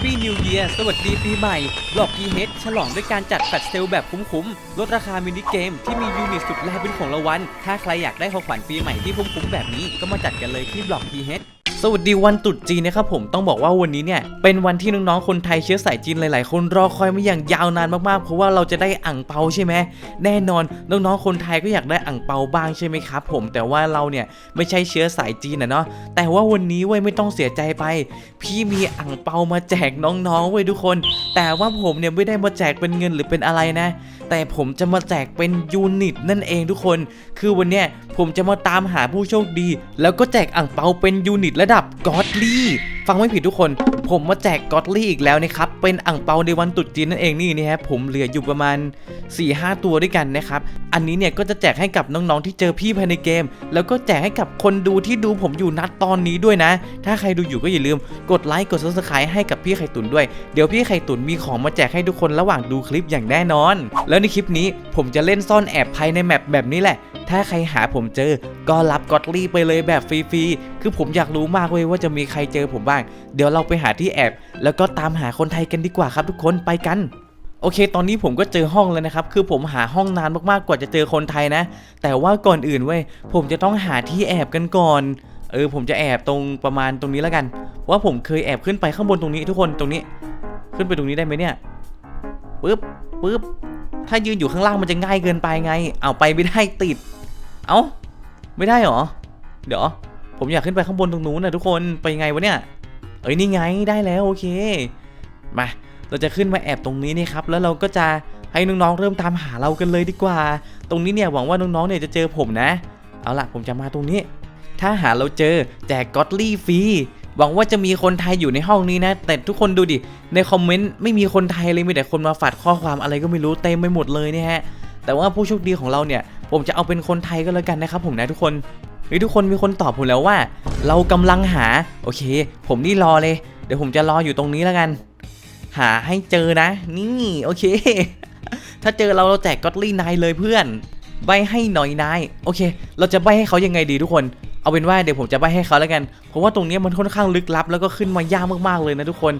Happy New Year สวัสดีปีใหม่บล็อกดีเฮดฉลองด้วยการจัดแฟลชเซลแบบคุ้มๆ ลดราคามินิเกมที่มียูนิตสุดแลเป็นของรางวัล ถ้าใครอยากได้ของขวัญปีใหม่ที่คุ้มๆแบบนี้ก็มาจัดกันเลยที่บล็อกดีเฮด สวัสดีวันตรุษจีนนะครับผมต้องบอกว่าวันนี้เนี่ยเป็นวันที่น้องๆคนไทยเชื้อสายจีนหลาย ๆ คนรอคอยมาอย่างยาวนานมากๆ เพราะว่าเราจะได้อ่างเปาใช่ไหมแน่นอนน้องๆคนไทยก็อยากได้อ่างเปาบ้างใช่ไหมครับผมแต่ว่าเราเนี่ยไม่ใช่เชื้อสายจีนนะเนาะแต่ว่าวันนี้เว้ยไม่ต้องเสียใจไป พี่มีอ่างเปามาแจกน้องๆเว้ยทุกคน แต่ว่าผมเนี่ยไม่ได้มาแจกเป็นเงินหรือเป็นอะไรนะ แต่ผมจะมาแจกเป็นยูนิตนั่นเองทุกคน คือวันเนี้ยผมจะมาตามหาผู้โชคดี แล้วก็แจกอ่างเปาเป็นยูนิตระดับกอดลี่ ฟังไม่ผิดทุกคน ผมมาแจกกอดลี่อีกแล้วนะครับ เป็นอ่งเปาในวันตรุษจีนนั่นเองนี่นะครับผมเหลืออยู่ประมาณ 4-5ตัวด้วยกันนะครับ อันนี้เนี่ยก็จะแจกให้กับน้องๆที่เจอพี่ภายในเกม แล้วก็แจกให้กับคนดูที่ดูผมอยู่นัดตอนนี้ด้วยนะ ถ้าใครดูอยู่ก็อย่าลืมกดไลค์กด subscribe ให้กับพี่ไข่ตุ๋นด้วย เดี๋ยวพี่ไข่ตุ๋นมีของมาแจกให้ทุกคนระหว่างดูคลิปอย่างแน่นอน แล้วในคลิปนี้ผมจะเล่นซ่อนแอบภายในแมปแบบนี้แหละถ้าใครหาผมเจอ ก็รับกอตลี่ไปเลยแบบฟรีๆ คือผมอยากรู้มากเว้ยว่าจะมีใครเจอผมบ้างเดี๋ยวเราไปหาที่แอบ แล้วก็ตามหาคนไทยกันดีกว่าครับทุกคนไปกันโอเค ตอนนี้ผมก็เจอห้องแล้วนะครับ คือผมหาห้องนานมากๆ กว่าจะเจอคนไทยนะ แต่ว่าก่อนอื่นเว้ย ผมจะต้องหาที่แอบกันก่อน เออ ผมจะแอบตรงประมาณตรงนี้แล้วกัน ว่าผมเคยแอบขึ้นไปข้างบนตรงนี้ทุกคน ตรงนี้ ขึ้นไปตรงนี้ได้ไหมเนี่ย ปึ๊บ ปึ๊บ ถ้ายืนอยู่ข้างล่างมันจะง่ายเกินไปไง เอาไปไม่ได้ติด เอ้า ไม่ได้หรอ เดี๋ยว ผมอยากขึ้นไปข้างบนตรงนู้นนะทุกคน ไปไงวะเนี่ย อ้ยนี่ไงได้แล้วโอเค มาเราจะขึ้นมาแอบตรงนี้นี่ครับ แล้วเราก็จะให้น้องๆเริ่มตามหาเรากันเลยดีกว่า ตรงนี้เนี่ยหวังว่าน้องๆเนี่ยจะเจอผมนะ เอาล่ะผมจะมาตรงนี้ ถ้าหาเราเจอแจกก็อตลี่ฟรีหวังว่าจะมีคนไทยอยู่ในห้องนี้นะ แต่ทุกคนดูดิ ในคอมเมนต์ไม่มีคนไทยเลยมีแต่คนมาฝากข้อความอะไรก็ไม่รู้เต็มไปหมดเลยเนี่ยฮะแต่ว่าผู้โชคดีของเราเนี่ย ผมจะเอาเป็นคนไทยก็แล้วกันนะครับผมนะทุกคน เฮ้ยทุกคนมีคนตอบผมแล้วว่า เรากำลังหา โอเค ผมนี่รอเลย เดี๋ยวผมจะรออยู่ตรงนี้แล้วกัน หาให้เจอนะ นี่โอเค ถ้าเจอเราเราแจกก็อตลี่นายเลยเพื่อน ใบให้หน่อยนายโอเค เราจะใบให้เขายังไงดีทุกคน เอาเป็นว่าเดี๋ยวผมจะใบให้เขาแล้วกัน เพราะว่าตรงนี้มันค่อนข้างลึกลับ แล้วก็ขึ้นมายากมากๆเลยนะทุกคน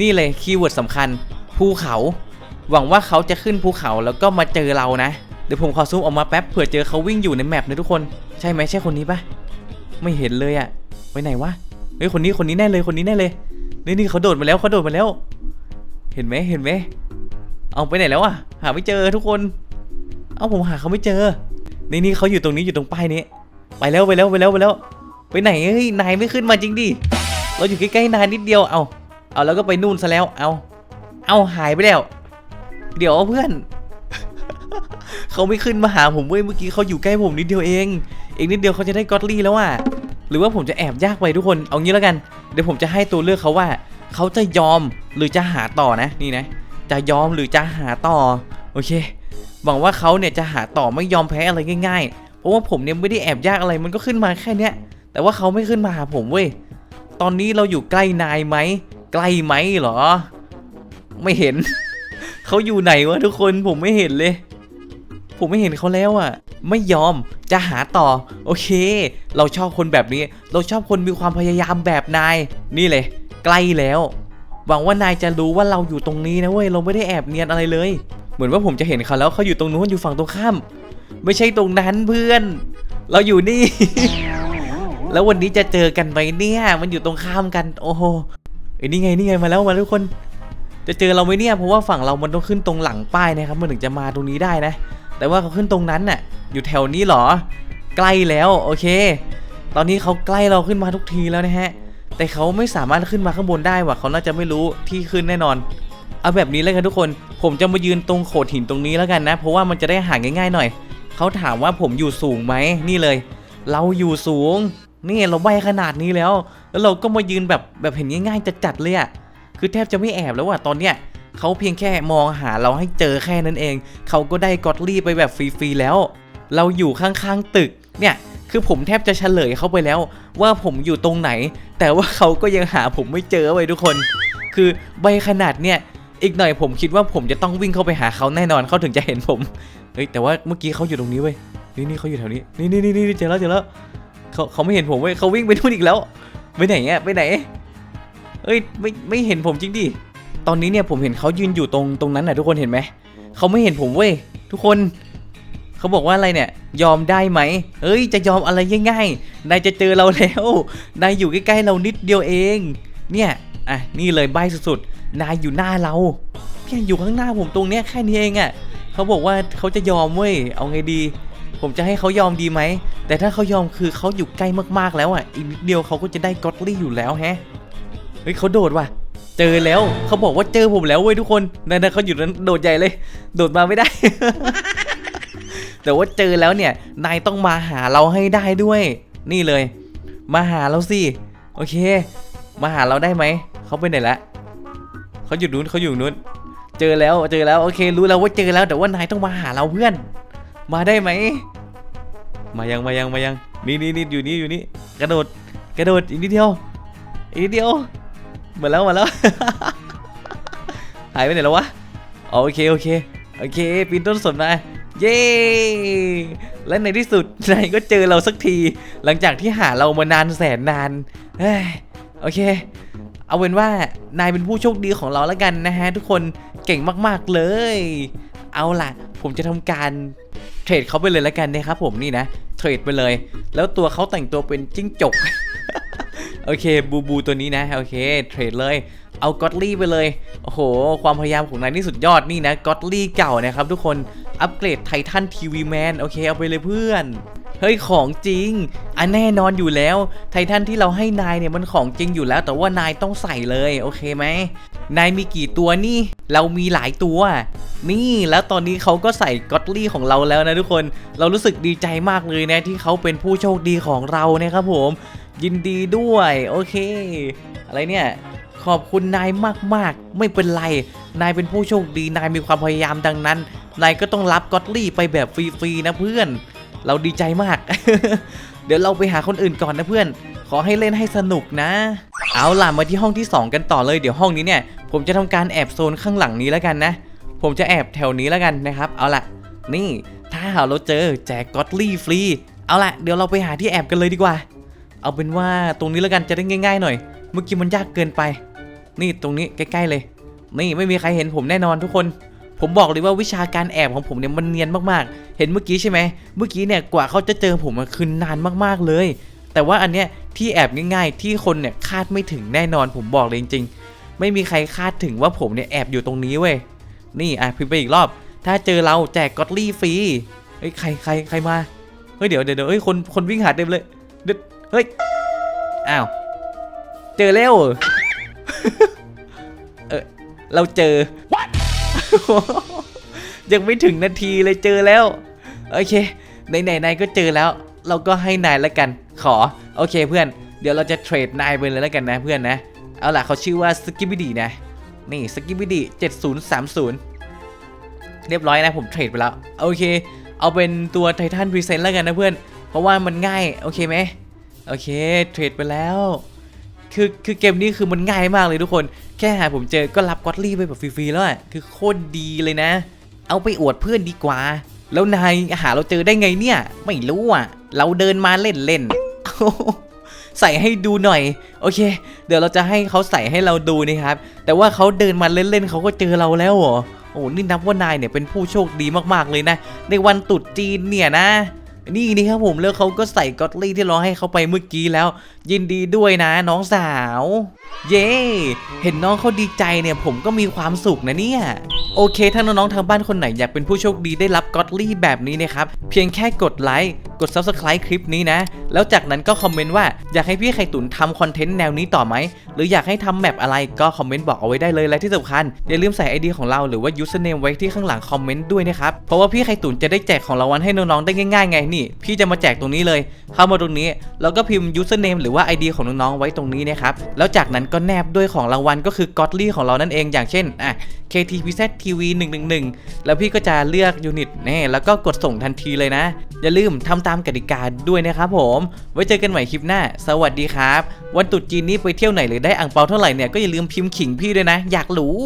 นี่เลยคีย์เวิร์ดสำคัญภูเขา หวังว่าเขาจะขึ้นภูเขาแล้วก็มาเจอเรานะ เดี๋ยวผมขอซูมออกมาแป๊บเผื่อเจอเขาวิ่งอยู่ในแมปนะทุกคน ใช่ไหมใช่คนนี้ปะไม่เห็นเลยอะไปไหนวะเฮ้ยคนนี้คนนี้แน่เลยคนนี้แน่เลยนี่นี่เขาโดดมาแล้วเขาโดดมาแล้ว เห็นไหมเห็นไหมเอาไปไหนแล้วอะหาไม่เจอทุกคน เอาผมหาเขาไม่เจอ นี่นี่เขาอยู่ตรงนี้อยู่ตรงป้ายนี้ ไปแล้วไปแล้วไปแล้วไปแล้ว ไปไหนเฮ้ยนายไม่ขึ้นมาจริงดิเราอยู่ใกล้ๆนายนิดเดียวเอาเอาแล้วก็ไปนู่นซะแล้วเอาเอาหายไปแล้ว เดี๋ยวเพื่อน เขาไม่ขึ้นมาหาผมเว้ยเมื่อกี้เขาอยู่ใกล้ผมนิดเดียวเองอีกนิดเดียวเขาจะได้กอตลี่แล้วอะหรือว่าผมจะแอบยากไปทุกคนเอางี้แล้วกัน เดี๋ยวผมจะให้ตัวเลือกเขาว่า เขาจะยอมหรือจะหาต่อนะนี่นะ จะยอมหรือจะหาต่อโอเคหวังว่าเขาเนี่ยจะหาต่อไม่ยอมแพ้อะไรง่ายๆ เพราะว่าผมเนี่ยไม่ได้แอบยากอะไรมันก็ขึ้นมาแค่เนี้ยแต่ว่าเขาไม่ขึ้นมาหาผมเว้ยตอนนี้เราอยู่ใกล้นายไหมใกล้ไหมเหรอ ไม่เห็น เขาอยู่ไหนวะทุกคนผมไม่เห็นเลย ผมไม่เห็นเขาแล้วอะ ไม่ยอมจะหาต่อ โอเค เราชอบคนแบบนี้ เราชอบคนมีความพยายามแบบนาย นี่เลย ใกล้แล้ว หวังว่านายจะรู้ว่าเราอยู่ตรงนี้นะเว้ยเราไม่ได้แอบเนียนอะไรเลย เหมือนว่าผมจะเห็นเขาแล้วเขาอยู่ตรงนู้นอยู่ฝั่งตรงข้าม ไม่ใช่ตรงนั้นเพื่อน เราอยู่นี่ แล้ววันนี้จะเจอกันไหมเนี่ย มันอยู่ตรงข้ามกัน โอ้โหเอ้ยนี่ไงนี่ไงมาแล้วมาแล้วทุกคนจะเจอเราไหมเนี่ยเพราะว่าฝั่งเรามันต้องขึ้นตรงหลังป้ายนะครับมันถึงจะมาตรงนี้ได้นะ แต่ว่าเขาขึ้นตรงนั้นน่ะ อยู่แถวนี้เหรอ ใกล้แล้วโอเค ตอนนี้เขาใกล้เราขึ้นมาทุกทีแล้วนะฮะ แต่เขาไม่สามารถขึ้นมาข้างบนได้ว่ะเขาน่าจะไม่รู้ที่ขึ้นแน่นอน เอาแบบนี้เลยกันทุกคน ผมจะมายืนตรงโขดหินตรงนี้แล้วกันนะ เพราะว่ามันจะได้ห่างง่ายๆหน่อย เขาถามว่าผมอยู่สูงไหมนี่เลย เราอยู่สูง นี่เราใบขนาดนี้แล้ว แล้วเราก็มายืนแบบแบบเห็นง่ายๆจัดๆเลยอะคือแทบจะไม่แอบแล้วอะตอนเนี้ย เขาเพียงแค่มองหาเราให้เจอแค่นั้นเอง เขาก็ได้กอตลี่ไปแบบฟรีๆแล้ว เราอยู่ข้างๆตึกเนี่ยคือผมแทบจะเฉลยเขาไปแล้ว ว่าผมอยู่ตรงไหน แต่ว่าเขาก็ยังหาผมไม่เจอไว้ยทุกคน คือใบขนาดเนี่ยอีกหน่อยผมคิดว่าผมจะต้องวิ่งเข้าไปหาเขาแน่นอนเขาถึงจะเห็นผมเฮ้ยแต่ว่าเมื่อกี้เขาอยู่ตรงนี้เว้ยนี่นี่เขาอยู่แถวนี้นี่นี่นี่เจอแล้วเจอแล้วเขาเขาไม่เห็นผมเว้ยเขาวิ่งไปนู่นอีกแล้วไปไหนอะไปไหนเอ้ยไม่ไม่เห็นผมจริงดิ ตอนนี้เนี่ยผมเห็นเขายืนอยู่ตรงตรงนั้นน่ะทุกคนเห็นไหมเขาไม่เห็นผมเว้ยทุกคนเขาบอกว่าอะไรเนี่ย ยอมได้ไหมเอ้ย จะยอมอะไรง่ายๆนายจะเจอเราแล้วนายอยู่ใกล้ๆเรานิดเดียวเอง เนี่ยอะนี่เลยใบสุดๆนายอยู่หน้าเราแค่อยู่ข้างหน้าผมตรงเนี้ยแค่นี้เองอะ่ะเขาบอกว่าเขาจะยอมเว้ยเอาไงดี ผมจะให้เขายอมดีไหมแต่ถ้าเขายอมคือเขาอยู่ใกล้มากๆแล้วอะอีกนิดเดียวเขาก็จะได้ก็อตลี่อยู่แล้วแฮะเฮ้ยเขาโดดว่ะ เจอแล้วเขาบอกว่าเจอผมแล้วเว้ยทุกคนนั่นนะเขาอยู่นั้นโดดใหญ่เลย โดดมาไม่ได้ แต่ว่าเจอแล้วเนี่ย นายต้องมาหาเราให้ได้ด้วย นี่เลย มาหาเราสิโอเค มาหาเราได้ไหมเขาไปไหนละเขาอยู่นู้นเขาอยู่นู้น เจอแล้วเจอแล้วโอเค รู้แล้วว่าเจอแล้ว แต่ว่านายต้องมาหาเราเพื่อน มาได้ไหมมายังมายังมายังนี่นี่นี่อยู่นี่อยู่นี่กระโดดกระโดดอีกนิดเดียวอีกนิดเดียว มาแล้วมาแล้ว หายไปไหนแล้ววะ โอเคโอเคโอเคปีนต้นสนมาเย้และในที่สุดนายก็เจอเราสักที หลังจากที่หาเรามานานแสนนานเฮ้ยโอเค เอาเป็นว่านายเป็นผู้โชคดีของเราแล้วกันนะฮะทุกคนเก่งมากๆเลย เอาล่ะ ผมจะทำการเทรดเขาไปเลยแล้วกันนะครับผมนี่นะเทรดไปเลย แล้วตัวเขาแต่งตัวเป็นจิ้งจก โอเคบูบูตัวนี้นะโอเคเทรดเลยเอาก็อตลี่ไปเลย โอ้โห ความพยายามของนายนี่สุดยอดนี่นะก็อตลี่เก่านะครับทุกคน อัปเกรดไททันทีวีแมนโอเค เอาไปเลยเพื่อน เฮ้ย ของจริง อันแน่นอนอยู่แล้ว ไททันที่เราให้นายเนี่ยมันของจริงอยู่แล้ว แต่ว่านายต้องใส่เลย โอเคไหม นายมีกี่ตัวนี่ เรามีหลายตัว นี่แล้วตอนนี้เขาก็ใส่ก็อตลี่ของเราแล้วนะทุกคน เรารู้สึกดีใจมากเลยนะที่เขาเป็นผู้โชคดีของเรานะครับผม ยินดีด้วย โอเค อะไรเนี่ย ขอบคุณนายมากๆ ไม่เป็นไร นายเป็นผู้โชคดี นายมีความพยายามดังนั้น นายก็ต้องรับก็อตลี่ไปแบบฟรีๆนะเพื่อน เราดีใจมาก เดี๋ยวเราไปหาคนอื่นก่อนนะเพื่อน ขอให้เล่นให้สนุกนะ เอาล่ะมาที่ห้องที่ 2 กันต่อเลย เดี๋ยวห้องนี้เนี่ย ผมจะทำการแอบโซนข้างหลังนี้แล้วกันนะ ผมจะแอบแถวนี้แล้วกันนะครับ เอาล่ะ นี่ ถ้าหาเราเจอแจกก็อตลี่ฟรี เอาล่ะ เดี๋ยวเราไปหาที่แอบกันเลยดีกว่า เอาเป็นว่าตรงนี้แล้วกันจะได้ง่าย ๆ หน่อย เมื่อกี้มันยากเกินไป นี่ตรงนี้ใกล้ ๆ เลย นี่ไม่มีใครเห็นผมแน่นอนทุกคน ผมบอกเลยว่าวิชาการแอบของผมเนี่ยมันเนียนมากๆ เห็นเมื่อกี้ใช่ไหม เมื่อกี้เนี่ยกว่าเขาจะเจอผมมันคืนนานมากๆเลย แต่ว่าอันเนี้ยที่แอบง่ายๆ ที่คนเนี่ยคาดไม่ถึงแน่นอนผมบอกเลยจริงๆ ไม่มีใครคาดถึงว่าผมเนี่ยแอบอยู่ตรงนี้เว้ย นี่อะพิมพ์ไปอีกรอบ ถ้าเจอเราแจกกอตลี่ฟรี เฮ้ยใครใครใครมา เฮ้ยเดี๋ยวเดี๋ยวเดี๋ยวเฮ้ยคนคนวิ่งหาเต็มเลยเดี๋ยว เฮ้ย อ้าว เจอแล้วเหรอเออเราเจอ ยังไม่ถึงนาทีเลยเจอแล้ว โอเคไหนไหนนายก็เจอแล้ว เราก็ให้นายแล้วกัน ขอ โอเคเพื่อน เดี๋ยวเราจะเทรดนายไปเลยแล้วกันนะเพื่อนนะ เอาล่ะเขาชื่อว่าสกิบิดีนะ นี่สกิบิดี7030เรียบร้อยนะผมเทรดไปแล้ว โอเค เอาเป็นตัวไททันพรีเซนต์แล้วกันนะเพื่อน เพราะว่ามันง่าย โอเคไหม โอเคเทรดไปแล้ว คือคือเกมนี้คือมันง่ายมากเลยทุกคน แค่หาผมเจอก็รับกอตลี่ไปแบบฟรีๆแล้วอะคือโคตรดีเลยนะ เอาไปอวดเพื่อนดีกว่า แล้วนายหาเราเจอได้ไงเนี่ย ไม่รู้อะ เราเดินมาเล่นๆใส่ให้ดูหน่อย โอเค เดี๋ยวเราจะให้เขาใส่ให้เราดูนะครับ แต่ว่าเขาเดินมาเล่นๆเขาก็เจอเราแล้วเหรอโอ้นี่นับว่านายเนี่ยเป็นผู้โชคดีมากๆเลยนะ ในวันตรุษจีนเนี่ยนะ นี่นี่ครับผมแล้วเขาก็ใส่ก็อตลี่ที่เราให้เขาไปเมื่อกี้แล้ว ยินดีด้วยนะน้องสาว เย้เห็นน้องเขาดีใจเนี่ยผมก็มีความสุขนะเนี่ย โอเค ถ้าน้องๆทางบ้านคนไหนอยากเป็นผู้โชคดีได้รับก็อตลี่แบบนี้นะครับ เพียงแค่กดไลค์กด Subscribe คลิปนี้นะ แล้วจากนั้นก็คอมเมนต์ว่าอยากให้พี่ไข่ตุ๋นทำคอนเทนต์แนวนี้ต่อไหม หรืออยากให้ทำแมปอะไรก็คอมเมนต์บอกเอาไว้ได้เลยและที่สำคัญ อย่าลืมใส่ ID ของเราหรือว่า username ไว้ที่ข้างหลังคอมเมนต์ด้วยนะครับ เพราะว่าพี่ไข่ตุ๋นจะได้แจกของรางวัลให้น้องๆได้ง่ายๆไงนี่ พี่จะมาแจกตรงนี้เลยเข้ามาตรงนี้แล้วก็พิมพ์ username หรือว่า ID ของน้องๆไว้ตรงนี้นะครับแล้วจากนั้นก็แนบด้วยของรางวัลก็คือ g o d l y ของเรานั่นเองอย่างเช่นอะ KTPZ TV 111 แล้วพี่ก็จะเลือกยูนิตนี่แล้วก็กดส่งทันทีเลยนะ อย่าลืมทำตามกติกาด้วยนะครับผม ไว้เจอกันใหม่คลิปหน้า สวัสดีครับ วันตรุษจีนนี้ไปเที่ยวไหนหรือได้อ่างเปาเท่าไหร่เนี่ยก็อย่าลืมพิมพ์ขิงพี่ด้วยนะ อยากรู้